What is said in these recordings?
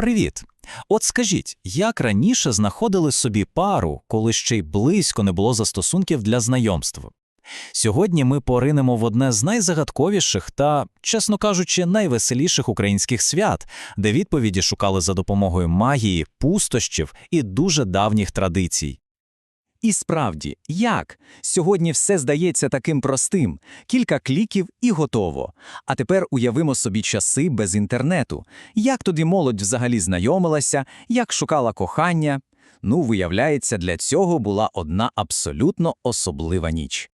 Привіт! От скажіть, як раніше знаходили собі пару, коли ще й близько не було застосунків для знайомств? Сьогодні ми поринемо в одне з найзагадковіших та, чесно кажучи, найвеселіших українських свят, де відповіді шукали за допомогою магії, пустощів і дуже давніх традицій. І справді, як? Сьогодні все здається таким простим. Кілька кліків і готово. А тепер уявимо собі часи без інтернету. Як тоді молодь взагалі знайомилася, як шукала кохання? Ну, виявляється, для цього була одна абсолютно особлива ніч.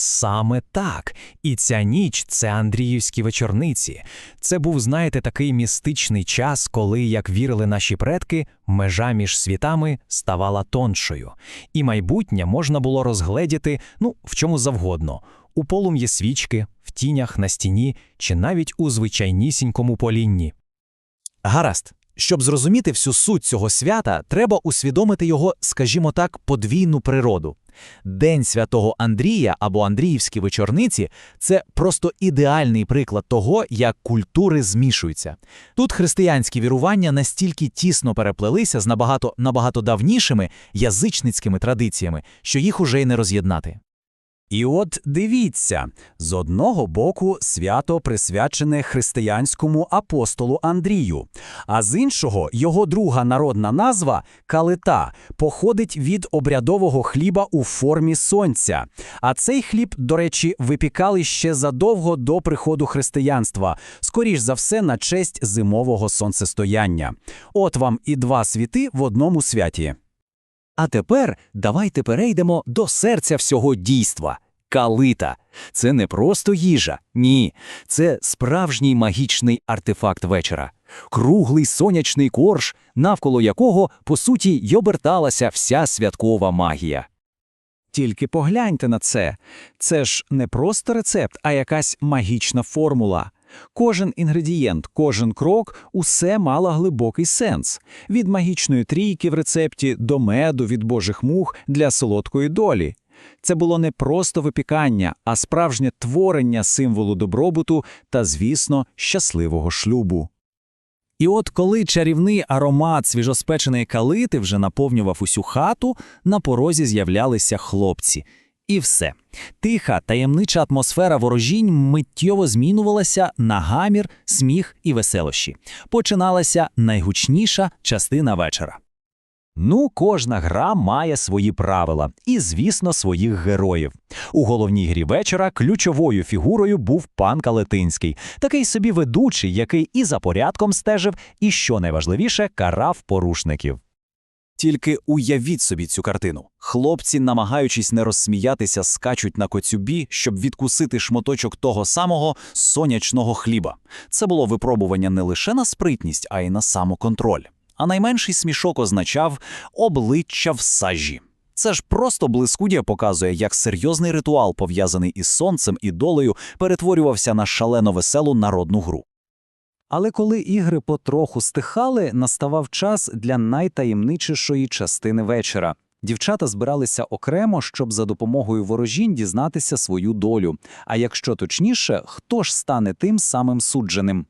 Саме так. І ця ніч це Андріївські вечорниці. Це був, знаєте, такий містичний час, коли, як вірили наші предки, межа між світами ставала тоншою, і майбутнє можна було розгледіти ну, в чому завгодно у полум'ї свічки, в тінях на стіні чи навіть у звичайнісінькому полінні. Гаразд. Щоб зрозуміти всю суть цього свята, треба усвідомити його, скажімо так, подвійну природу. День святого Андрія або Андріївські вечорниці це просто ідеальний приклад того, як культури змішуються. Тут християнські вірування настільки тісно переплелися з набагато набагато давнішими язичницькими традиціями, що їх уже й не роз'єднати. І от дивіться, з одного боку свято присвячене християнському апостолу Андрію, а з іншого його друга народна назва калита походить від обрядового хліба у формі сонця. А цей хліб, до речі, випікали ще задовго до приходу християнства, скоріш за все, на честь зимового сонцестояння. От вам і два світи в одному святі. А тепер давайте перейдемо до серця всього дійства. Калита. Це не просто їжа, ні, це справжній магічний артефакт вечора. Круглий сонячний корж, навколо якого, по суті, й оберталася вся святкова магія. Тільки погляньте на це. Це ж не просто рецепт, а якась магічна формула. Кожен інгредієнт, кожен крок усе мало глибокий сенс. Від магічної трійки в рецепті до меду від божих мух для солодкої долі. Це було не просто випікання, а справжнє творення символу добробуту та, звісно, щасливого шлюбу. І от коли чарівний аромат свіжоспеченої калити вже наповнював усю хату, на порозі з'являлися хлопці. І все. Тиха, таємнича атмосфера ворожінь миттєво змінювалася на гамір, сміх і веселощі. Починалася найгучніша частина вечора. Ну, кожна гра має свої правила і, звісно, своїх героїв. У головній грі вечора ключовою фігурою був пан Калетинський, такий собі ведучий, який і за порядком стежив, і, що найважливіше, карав порушників. Тільки уявіть собі цю картину. Хлопці, намагаючись не розсміятися, скачуть на коцюбі, щоб відкусити шматочок того самого сонячного хліба. Це було випробування не лише на спритність, а й на самоконтроль а найменший смішок означав обличчя в сажі. Це ж просто блискудія показує, як серйозний ритуал, пов'язаний із сонцем і долею, перетворювався на шалено веселу народну гру. Але коли ігри потроху стихали, наставав час для найтаємничішої частини вечора. Дівчата збиралися окремо, щоб за допомогою ворожінь дізнатися свою долю. А якщо точніше, хто ж стане тим самим судженим?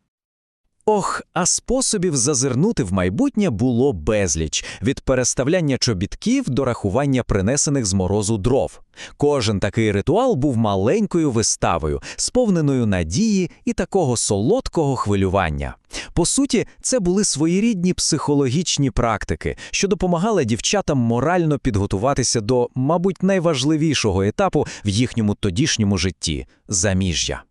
Ох, а способів зазирнути в майбутнє було безліч від переставляння чобітків до рахування принесених з морозу дров. Кожен такий ритуал був маленькою виставою, сповненою надії і такого солодкого хвилювання. По суті, це були своєрідні психологічні практики, що допомагали дівчатам морально підготуватися до, мабуть, найважливішого етапу в їхньому тодішньому житті заміжжя.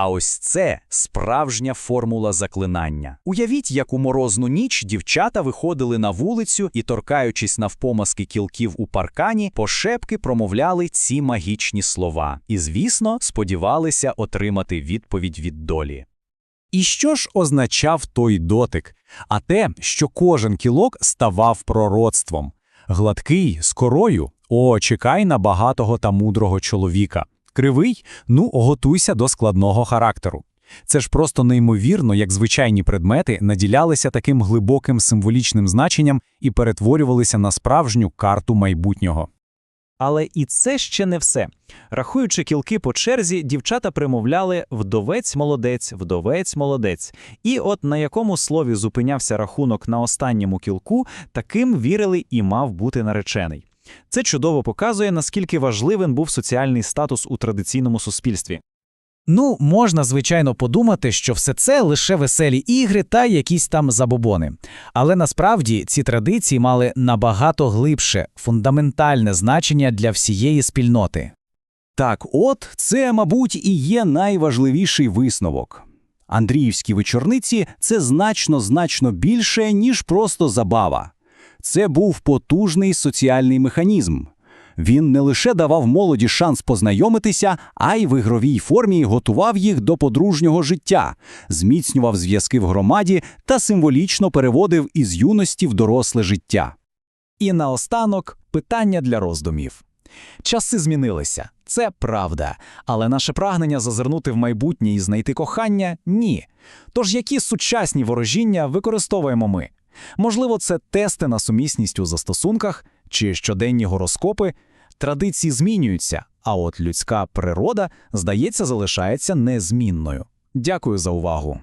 А ось це справжня формула заклинання. Уявіть, як у морозну ніч дівчата виходили на вулицю і, торкаючись навпомазки кілків у паркані, пошепки промовляли ці магічні слова і, звісно, сподівалися отримати відповідь від долі. І що ж означав той дотик? А те, що кожен кілок ставав пророцтвом. Гладкий, з корою, о, чекай на багатого та мудрого чоловіка. Кривий, ну готуйся до складного характеру. Це ж просто неймовірно, як звичайні предмети наділялися таким глибоким символічним значенням і перетворювалися на справжню карту майбутнього. Але і це ще не все. Рахуючи кілки по черзі, дівчата примовляли «вдовець молодець, вдовець молодець». І от на якому слові зупинявся рахунок на останньому кілку, таким вірили і мав бути наречений. Це чудово показує, наскільки важливим був соціальний статус у традиційному суспільстві. Ну, можна, звичайно, подумати, що все це лише веселі ігри та якісь там забобони. Але насправді ці традиції мали набагато глибше, фундаментальне значення для всієї спільноти. Так от, це, мабуть, і є найважливіший висновок. Андріївські вечорниці – це значно-значно більше, ніж просто забава. Це був потужний соціальний механізм. Він не лише давав молоді шанс познайомитися, а й в ігровій формі готував їх до подружнього життя, зміцнював зв'язки в громаді та символічно переводив із юності в доросле життя. І наостанок питання для роздумів. Часи змінилися, це правда, але наше прагнення зазирнути в майбутнє і знайти кохання ні. Тож які сучасні ворожіння використовуємо ми? Можливо, це тести на сумісність у застосунках чи щоденні гороскопи. Традиції змінюються, а от людська природа, здається, залишається незмінною. Дякую за увагу.